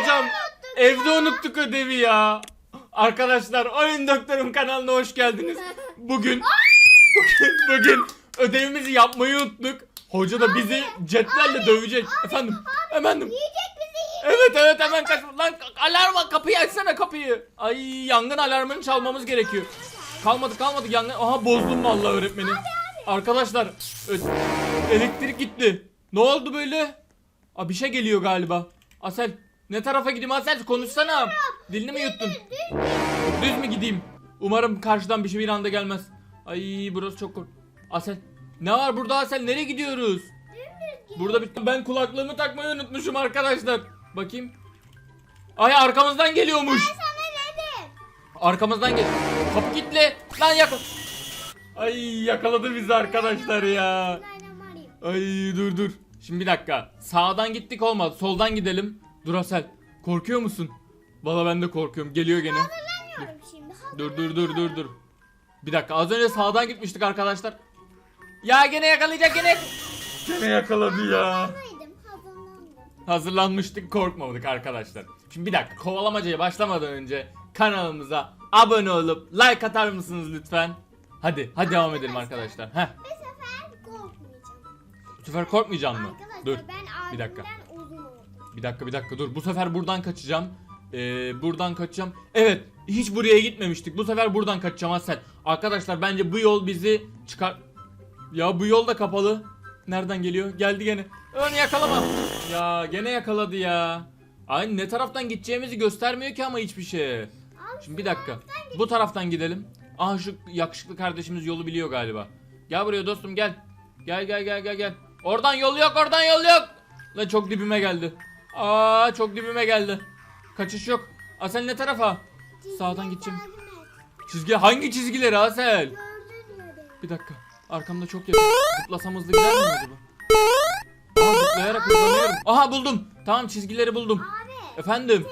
hocam evde unuttuk ödevi ya. Arkadaşlar Oyun Doktorum kanalına hoş geldiniz. Bugün bugün, bugün ödevimizi yapmayı unuttuk. Hoca da bizi cetvelle dövecek. Efendim, efendim. Yiyecek bizi Evet evet hemen kaç. Lan alarm var, kapıyı açsana kapıyı. Ay yangın alarmını çalmamız gerekiyor. Kalmadı kalmadı yangın. Aha bozdum vallahi öğretmenim. Arkadaşlar ö- elektrik gitti. Ne oldu böyle? Aa, bir şey geliyor galiba. Asel ne tarafa gideyim Asel konuşsana. Dilini mi yuttun? Düz mü gideyim? Umarım karşıdan bir şey bir anda gelmez. Ay burası çok kork. Asel ne var burada Asel nereye gidiyoruz? Burada bir ben kulaklığımı takmayı unutmuşum arkadaşlar. Bakayım. Ay arkamızdan geliyormuş. sana dedim. Arkamızdan gel. Kapı kitle. Lan yakal. Ay yakaladı bizi arkadaşlar ya. Ay dur dur. Şimdi bir dakika. Sağdan gittik olmadı. Soldan gidelim. Dur Asel. Korkuyor musun? Valla ben de korkuyorum. Geliyor gene. Hazırlanıyorum şimdi. Dur dur dur dur dur. Bir dakika. Az önce sağdan gitmiştik arkadaşlar. Ya gene yakalayacak gene. Gene yakaladı ya. Hazırlandım. Hazırlandım. Hazırlanmıştık korkmadık arkadaşlar. Şimdi bir dakika kovalamacaya başlamadan önce kanalımıza abone olup like atar mısınız lütfen? Hadi hadi devam edelim arkadaşlar. Heh. Bu sefer korkmayacağım. Bu sefer korkmayacaksın mı? Arkadaşlar Dur. ben bir dakika. abimden. Bir dakika bir dakika dur. Bu sefer buradan kaçacağım. Ee, buradan kaçacağım. Evet hiç buraya gitmemiştik. Bu sefer buradan kaçacağım Asel. Arkadaşlar bence bu yol bizi çıkar... Ya bu yol da kapalı. Nereden geliyor? Geldi gene. Ön yakalama. Ya gene yakaladı ya. Ay ne taraftan gideceğimizi göstermiyor ki ama hiçbir şey. Şimdi bir dakika. Bu taraftan gidelim. Aha şu yakışıklı kardeşimiz yolu biliyor galiba. Gel buraya dostum gel. Gel gel gel gel gel. Oradan yol yok oradan yol yok. Lan çok dibime geldi. Aa çok dibime geldi. Kaçış yok. Asel ne tarafa? Sağdan gideceğim. Çizgi hangi çizgileri Asel? Bir dakika. Arkamda çok yakın. Zıplasam hızlı gider mi acaba? Aa zıplayarak hızlanıyorum. Aha buldum. Tamam çizgileri buldum. Abi. Efendim.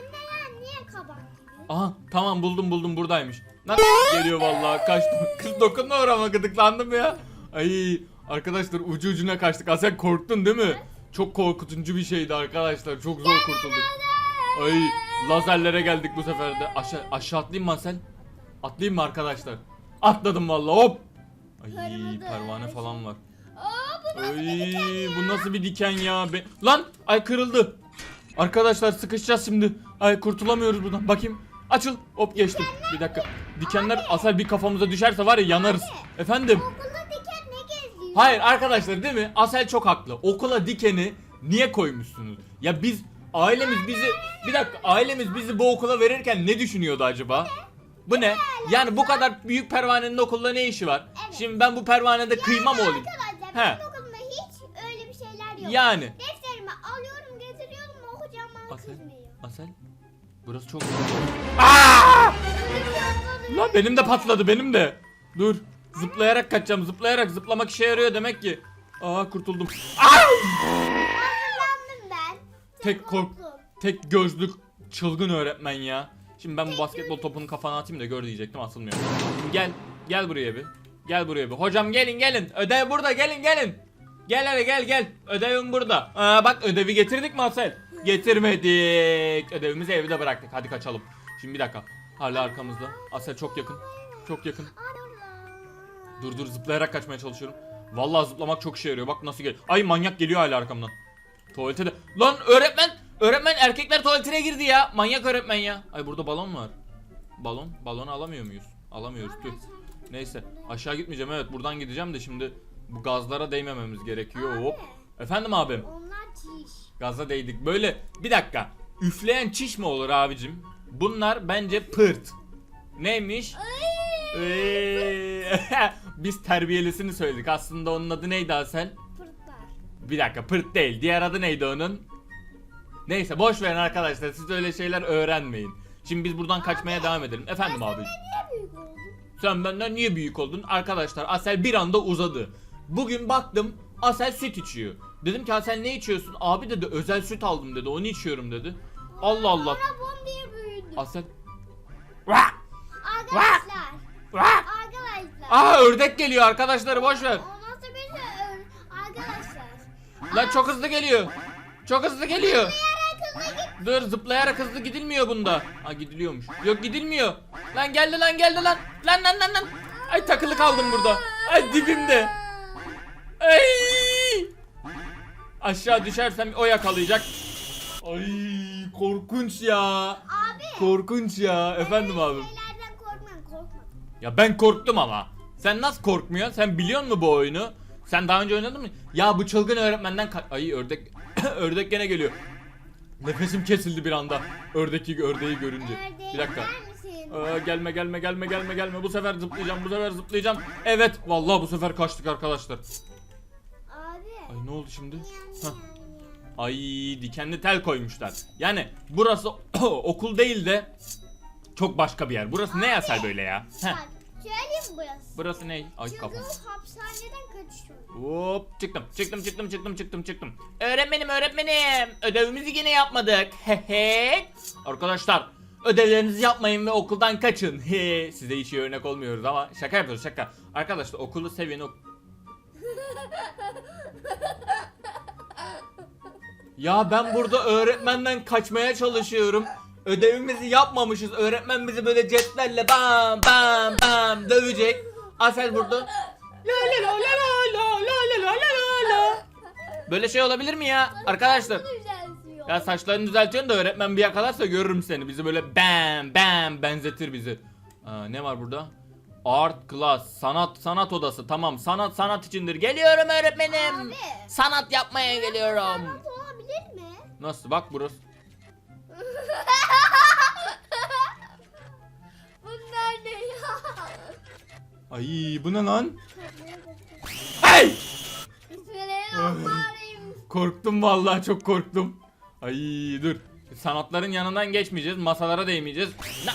Aha tamam buldum buldum buradaymış. Lan geliyor vallahi kaçtım. Kız dokunma orama gıdıklandım ya. Ay arkadaşlar ucu ucuna kaçtık. Asel korktun değil mi? Çok korkutucu bir şeydi arkadaşlar. Çok zor kurtulduk. Ay lazerlere geldik bu sefer de. Aşağı, aşağı atlayayım mı Asel? Atlayayım mı arkadaşlar? Atladım vallahi hop. Ay pervane falan var. Ay bu nasıl bir diken ya? Be Lan ay kırıldı. Arkadaşlar sıkışacağız şimdi. Ay kurtulamıyoruz buradan. Bakayım. Açıl. Hop geçtim. Bir dakika. Dikenler asal bir kafamıza düşerse var ya yanarız. Efendim? Hayır arkadaşlar değil mi? Asel çok haklı. Okula dikeni niye koymuşsunuz? Ya biz ailemiz bizi bir dakika ailemiz bizi bu okula verirken ne düşünüyordu acaba? Bu ne? Yani bu kadar büyük pervanenin okulda ne işi var? Şimdi ben bu pervanede kıyma mı olayım? Arkadaşlar He. benim okulumda hiç öyle bir şeyler yok. Yani. Defterimi alıyorum getiriyorum hocam bana Asel. kızmıyor. Asel. Burası çok Aa! Lan benim de patladı benim de. Dur. Zıplayarak kaçacağım. Zıplayarak zıplamak işe yarıyor demek ki. Aa kurtuldum. Hazırlandım ben. Tek kork tek gözlük çılgın öğretmen ya. Şimdi ben bu basketbol topunu kafana atayım da gör diyecektim atılmıyor. Şimdi gel gel buraya bir. Gel buraya bir. Hocam gelin gelin. Ödev burada gelin gelin. Gel hele gel gel. Ödevim burada. Aa, bak ödevi getirdik mi Asel? Getirmedik. Ödevimizi evde bıraktık. Hadi kaçalım. Şimdi bir dakika. Hala arkamızda. Asel çok yakın. Çok yakın. Dur dur zıplayarak kaçmaya çalışıyorum. Vallahi zıplamak çok işe yarıyor. Bak nasıl geliyor. Ay manyak geliyor hala arkamdan. Tuvalete de. Lan öğretmen. Öğretmen erkekler tuvaletine girdi ya. Manyak öğretmen ya. Ay burada balon var. Balon. Balonu alamıyor muyuz? Alamıyoruz. Tüh. Neyse aşağı gitmeyeceğim evet buradan gideceğim de şimdi bu gazlara değmememiz gerekiyor. Hop. Efendim abim. Onlar çiş. Gaza değdik. Böyle bir dakika. Üfleyen çiş mi olur abicim? Bunlar bence pırt. Neymiş? Eee, Biz terbiyelisini söyledik. Aslında onun adı neydi Asel? Pırtlar. Bir dakika pırt değil. Diğer adı neydi onun? Neyse boş verin arkadaşlar. Siz öyle şeyler öğrenmeyin. Şimdi biz buradan kaçmaya devam edelim. Efendim abi. Niye büyük oldun? Sen benden niye büyük oldun? Arkadaşlar Asel bir anda uzadı. Bugün baktım Asel süt içiyor. Dedim ki Asel ne içiyorsun? Abi dedi özel süt aldım dedi. Onu içiyorum dedi. Allah Allah. Bana bom diye büyüdü. Asel. Vah! Arkadaşlar. Vah! Arkadaşlar. Aa ördek geliyor arkadaşları boş ver. O nasıl bir şey? Arkadaşlar. Lan çok hızlı geliyor. Çok hızlı geliyor. Dur zıplayarak hızlı gidilmiyor bunda. Ha gidiliyormuş. Yok gidilmiyor. Lan geldi lan geldi lan. Lan lan lan lan. Ay takılı kaldım burada. Ay dibimde. Ay. Aşağı düşersem o yakalayacak. Ay korkunç ya. Abi. Korkunç ya. Efendim abim. Korkma. Ya ben korktum ama. Sen nasıl korkmuyorsun? Sen biliyor musun bu oyunu? Sen daha önce oynadın mı? Ya bu çılgın öğretmenden Ay ördek ördek gene geliyor. Nefesim kesildi bir anda. Ördeki ördeği görünce. Bir dakika. Aa, gelme gelme gelme gelme gelme. Bu sefer zıplayacağım. Bu sefer zıplayacağım. Evet. Vallahi bu sefer kaçtık arkadaşlar. Abi. Ay ne oldu şimdi? Hah. Ay dikenli tel koymuşlar. Yani burası okul değil de çok başka bir yer. Burası ne yasal böyle ya? Heh. Söyleyeyim burası? Burası ne? Ay Çünkü kafam. hapishaneden kaçıyor. Hop çıktım çıktım çıktım çıktım çıktım çıktım. Öğretmenim öğretmenim ödevimizi yine yapmadık. Hehe. Arkadaşlar ödevlerinizi yapmayın ve okuldan kaçın. He. Size hiç iyi örnek olmuyoruz ama şaka yapıyoruz şaka. Arkadaşlar okulu seviyen ok- Ya ben burada öğretmenden kaçmaya çalışıyorum. Ödevimizi yapmamışız. Öğretmen bizi böyle cetvelle bam bam bam dövecek. Asel burada La la la la la la la la la la. Böyle şey olabilir mi ya? Arkadaşlar. Ya saçlarını düzeltiyorsun da öğretmen bir yakalarsa görürüm seni. Bizi böyle bam bam benzetir bizi. Aa, ne var burada? Art class, sanat sanat odası. Tamam, sanat sanat içindir. Geliyorum öğretmenim. Abi. Sanat yapmaya geliyorum. Sanat olabilir mi? Nasıl? Bak burası. Ay bu ne lan? Hey! Korktum vallahi çok korktum. Ay dur. Sanatların yanından geçmeyeceğiz. Masalara değmeyeceğiz. Na-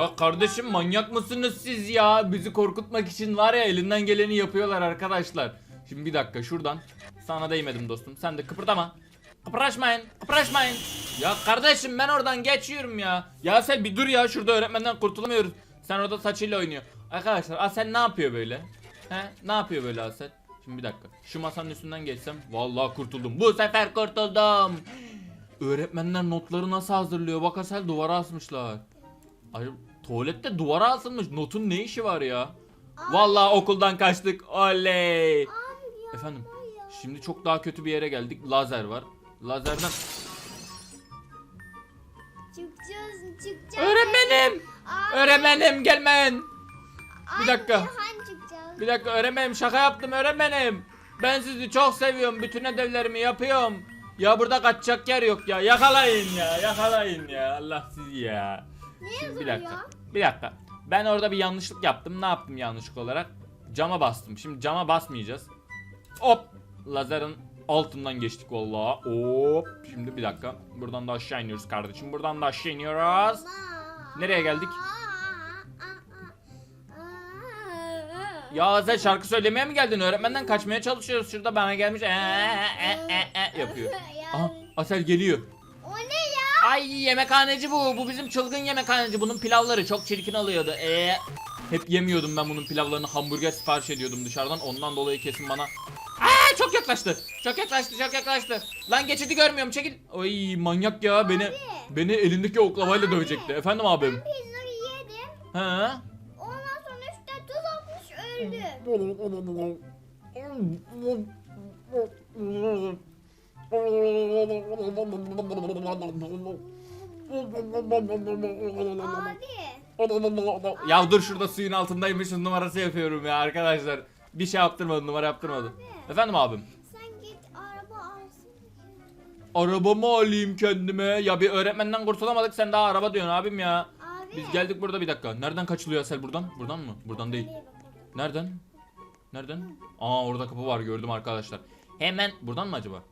Ya kardeşim manyak mısınız siz ya? Bizi korkutmak için var ya elinden geleni yapıyorlar arkadaşlar. Şimdi bir dakika şuradan. Sana değmedim dostum. Sen de kıpırdama. Kıpraşmayın. Kıpraşmayın. Ya kardeşim ben oradan geçiyorum ya. Ya sen bir dur ya şurada öğretmenden kurtulamıyoruz. Sen orada saçıyla oynuyor. Arkadaşlar Asel ne yapıyor böyle? He? Ne yapıyor böyle Asel? Şimdi bir dakika. Şu masanın üstünden geçsem vallahi kurtuldum. Bu sefer kurtuldum. Öğretmenler notları nasıl hazırlıyor? Bak Asel duvara asmışlar. Ay tuvalette duvara asılmış. Notun ne işi var ya? Vallahi okuldan kaçtık. Oley. Efendim. Şimdi çok daha kötü bir yere geldik. Lazer var. Lazerden Çıkacağız, çıkacağız. Öğretmenim. Gelmeyin. Bir dakika. Bir dakika öğretmenim şaka yaptım öğretmenim. Ben sizi çok seviyorum. Bütün ödevlerimi yapıyorum. Ya burada kaçacak yer yok ya. Yakalayın ya. Yakalayın ya. Allah sizi ya. Şimdi bir dakika. Bir dakika. Ben orada bir yanlışlık yaptım. Ne yaptım yanlışlık olarak? Cama bastım. Şimdi cama basmayacağız. Hop. Lazerin altından geçtik vallahi. Hop. Şimdi bir dakika. Buradan da aşağı iniyoruz kardeşim. Buradan da aşağı iniyoruz. Nereye geldik? Ya sen şarkı söylemeye mi geldin? Öğretmenden kaçmaya çalışıyoruz. Şurada bana gelmiş. Ee, e, e, e yapıyor. Aha, Asel geliyor. O ne ya? Ay yemekhaneci bu. Bu bizim çılgın yemekhaneci. Bunun pilavları çok çirkin oluyordu. Ee, hep yemiyordum ben bunun pilavlarını. Hamburger sipariş ediyordum dışarıdan. Ondan dolayı kesin bana. Yaklaştı. Çok yaklaştı, çok yaklaştı. Lan geçidi görmüyorum. Çekil. Ay manyak ya. Beni beni elindeki oklavayla Abi. dövecekti. Efendim abim. Pizzayı yedim. He? Ondan sonra üstte tuz atmış öldüm. Abi. Ya dur şurada suyun altındaymışız numarası yapıyorum ya arkadaşlar. Bir şey yaptırmadı, numara yaptırmadı. Efendim abim. Arabamı alayım kendime. Ya bir öğretmenden kurtulamadık sen daha araba diyorsun abim ya. Abi. Biz geldik burada bir dakika. Nereden kaçılıyor Asel buradan? Buradan mı? Buradan değil. Nereden? Nereden? Aa orada kapı var gördüm arkadaşlar. Hemen buradan mı acaba?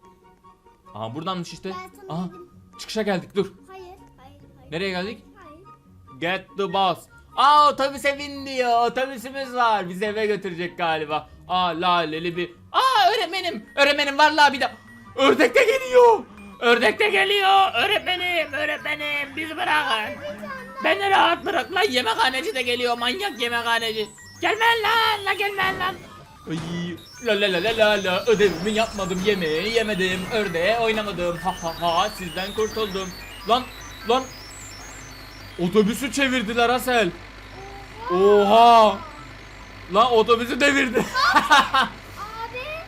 Aha buradanmış işte. Dedim. çıkışa geldik dur. Hayır, hayır, hayır. Nereye geldik? Hayır. Get the bus. Aa otobüse bin diyor. Otobüsümüz var. Bizi eve götürecek galiba. Aa laleli bir. Aa öğretmenim. Öğretmenim vallahi bir de. Ördek de geliyor. Ördek de geliyor. Öğretmenim. Öğretmenim. Bizi bırakın. Beni rahat bırak lan. Yemekhaneci de geliyor. Manyak yemekhaneci. Gelmeyin lan. La gelmeyin lan. Ay, la la la la la la ödevimi yapmadım yemeği yemedim ördeğe oynamadım ha ha ha sizden kurtuldum lan lan otobüsü çevirdiler Asel oha lan otobüsü devirdi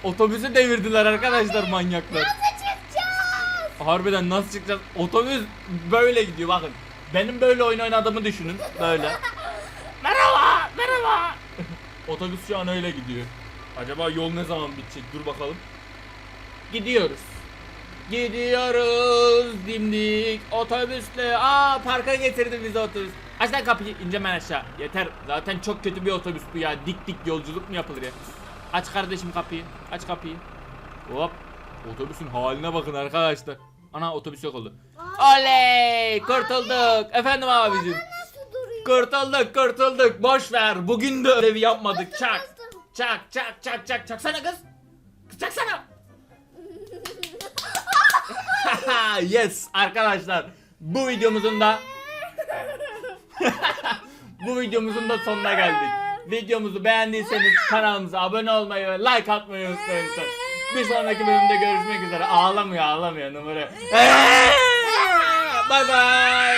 otobüsü devirdiler arkadaşlar manyaklar. nasıl çıkacağız? harbiden nasıl çıkacağız? Otobüs böyle gidiyor bakın. Benim böyle oyun oynadığımı düşünün böyle. Merhaba merhaba. Otobüs şu an öyle gidiyor. Acaba yol ne zaman bitecek? Dur bakalım. Gidiyoruz. Gidiyoruz dimdik otobüsle. Aa parka getirdi bizi otobüs. Aç lan kapıyı ince ben aşağı. Yeter zaten çok kötü bir otobüs bu ya. Dik dik yolculuk mu yapılır ya aç kardeşim kapıyı aç kapıyı. Hop otobüsün haline bakın arkadaşlar. Ana otobüs yok oldu. Oley kurtulduk. Efendim abicim? Kurtulduk kurtulduk. Boş ver bugün de ödevi yapmadık. Çak çak çak çak çak. Çaksana kız Kız. Çaksana. Yes arkadaşlar. Bu videomuzun da bu videomuzun da sonuna geldik videomuzu beğendiyseniz kanalımıza abone olmayı ve like atmayı unutmayın bir sonraki bölümde görüşmek üzere. Ağlamıyor ağlamıyor numara. Bye bye